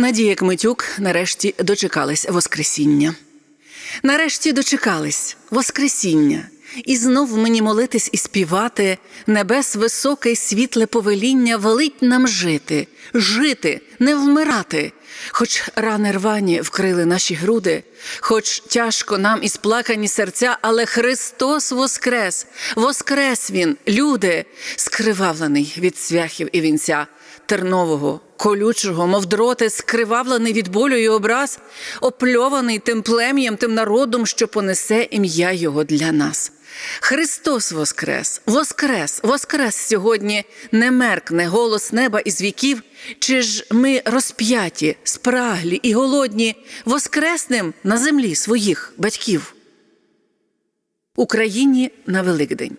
Надія Кмитюк нарешті дочекались Воскресіння. Нарешті дочекались Воскресіння, і знов мені молитись і співати, небес високе світле повеління велить нам жити, жити, не вмирати. Хоч рани рвані вкрили наші груди, хоч тяжко нам і сплакані серця, але Христос воскрес, воскрес Він, люди, скривавлений від цвяхів і вінця, тернового, колючого, мов дроти, скривавлений від болю і образ, опльований тим плем'ям, тим народом, що понесе ім'я Його для нас. Христос Воскрес, Воскрес, Воскрес сьогодні не меркне голос неба із віків, чи ж ми розп'яті, спраглі і голодні, воскреснем на землі своїх батьків. Україні на Великдень.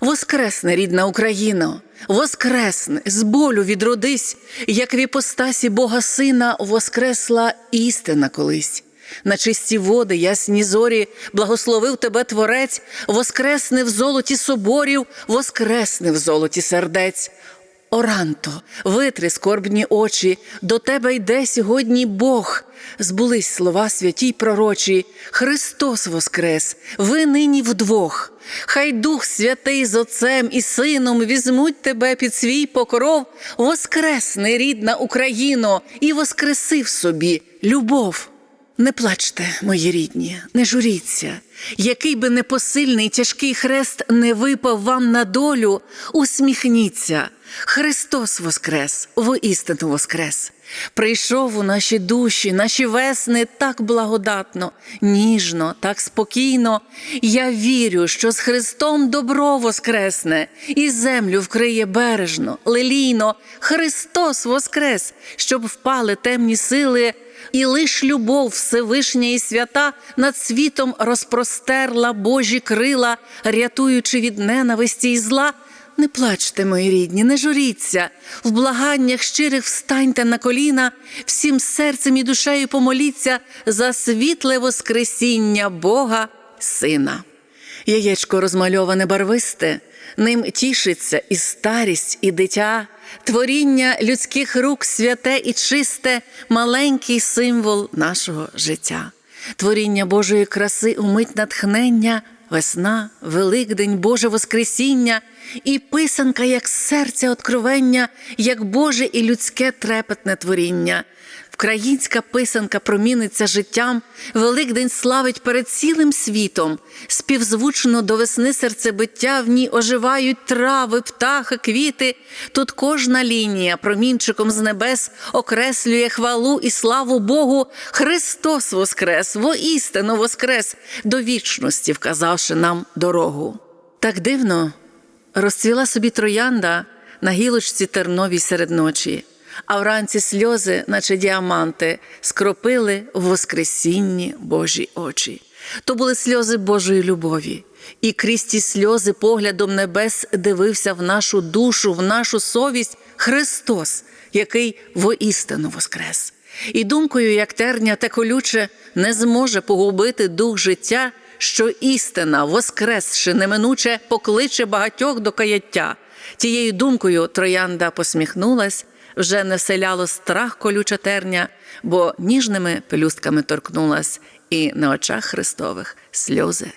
Воскресне, рідна Україно, воскресне, з болю відродись, як в іпостасі Бога Сина воскресла істина колись. На чисті води, ясні зорі, благословив тебе Творець, воскресне в золоті соборів, воскресне в золоті сердець. Оранто, витри скорбні очі, до тебе йде сьогодні Бог. Збулись слова святі й пророчі, Христос воскрес, ви нині вдвох. Хай Дух Святий з Отцем і Сином візьмуть тебе під свій покров, воскресне, рідна Україно, і воскреси в собі любов. Не плачте, мої рідні, не журіться, який би непосильний тяжкий хрест не випав вам на долю, усміхніться. Христос Воскрес, воістину Воскрес. Прийшов у наші душі, наші весни так благодатно, ніжно, так спокійно. Я вірю, що з Христом добро воскресне, і землю вкриє бережно, лелійно. Христос Воскрес, щоб впали темні сили. І лиш любов Всевишня і свята над світом розпростерла Божі крила, рятуючи від ненависті і зла. Не плачте, мої рідні, не журіться, в благаннях щирих встаньте на коліна, всім серцем і душею помоліться за світле Воскресіння Бога, Сина. Яєчко розмальоване барвисте, ним тішиться і старість, і дитя, творіння людських рук святе і чисте, маленький символ нашого життя, творіння Божої краси умить натхнення, весна, Великдень, Боже Воскресіння, і писанка, як серця откровення, як Боже і людське трепетне творіння. Українська писанка проміниться життям, Великдень славить перед цілим світом, співзвучно до весни серцебиття в ній оживають трави, птахи, квіти. Тут кожна лінія промінчиком з небес окреслює хвалу і славу Богу. Христос Воскрес, воістину Воскрес, до вічності вказавши нам дорогу. Так дивно розцвіла собі троянда на гілочці терновій серед ночі а вранці сльози, наче діаманти, скропили в воскресінні Божі очі. То були сльози Божої любові, і крізь ті сльози поглядом небес дивився в нашу душу, в нашу совість Христос, який воістину воскрес. І думкою, як терня те колюче, не зможе погубити дух життя, що істина, воскресши неминуче, покличе багатьох до каяття. Тією думкою троянда посміхнулась вже не вселяло страх колюча терня, бо ніжними пелюстками торкнулась, і на очах Христових сльози